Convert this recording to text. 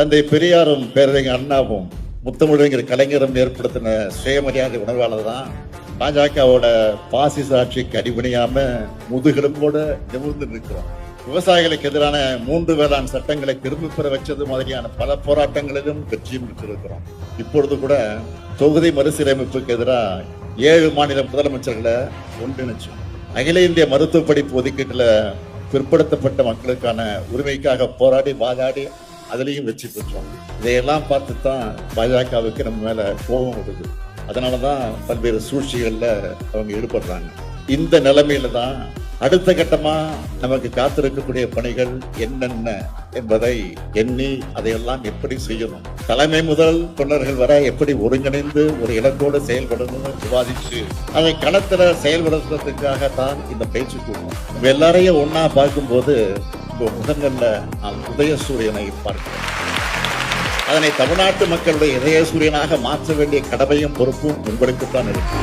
தந்தை பெரியாரும் பேரறிஞர் அண்ணாவும் முத்தமிழறிஞர் கலைஞரும் ஏற்படுத்தின சுயமரியாதை உணர்வாளர் தான். பாஜகவோட பாசிச ஆட்சிக்கு அடிபணியாம முதுகெலும்போடு நிமிர்ந்து நிற்கிறோம். விவசாயிகளுக்கு எதிரான மூன்று வேளாண் சட்டங்களை திரும்ப பெற வச்சது மாதிரியான பல போராட்டங்களிலும் வெற்றியும் பெற்றிருக்கிறோம். இப்பொழுது கூட தொகுதி மறுசீரமைப்புக்கு எதிராக ஏழு மாநில முதலமைச்சர்களை ஒன்றிணைச்சோம் அகில இந்திய மருத்துவ படிப்பு ஒதுக்கீட்டில் பிற்படுத்தப்பட்ட மக்களுக்கான உரிமைக்காக போராடி வாதாடி அதுலேயும் வெற்றி பெற்றோம். இதையெல்லாம் பார்த்து தான் பாஜகவுக்கு நம்ம மேலே கோபம் வருது. அதனால தான் பல்வேறு சூழ்ச்சிகளில் அவங்க ஈடுபடுறாங்க. இந்த நிலைமையில தான் அடுத்த கட்டமாக நமக்கு காத்திருக்கக்கூடிய பணிகள் என்னென்ன என்பதை எண்ணி அதையெல்லாம் எப்படி செய்யணும். தலைமை முதல் தொண்டர்கள் வரை எப்படி ஒருங்கிணைந்து ஒரு இலக்கோடு செயல்படணும்னு விவாதிச்சு அதை களத்தில் செயல்படுத்துறதுக்காக தான் இந்த பேச்சு கூடணும் எல்லாரையும் ஒன்றா பார்க்கும்போது இப்போ முகங்கள்ல நாம் உதய சூரியனை பார்க்கிறோம். அதனை தமிழ்நாட்டு மக்களுடைய இதய சூரியனாக மாற்ற வேண்டிய கடமையும் பொறுப்பும் உங்களுக்குத்தான் இருக்கு.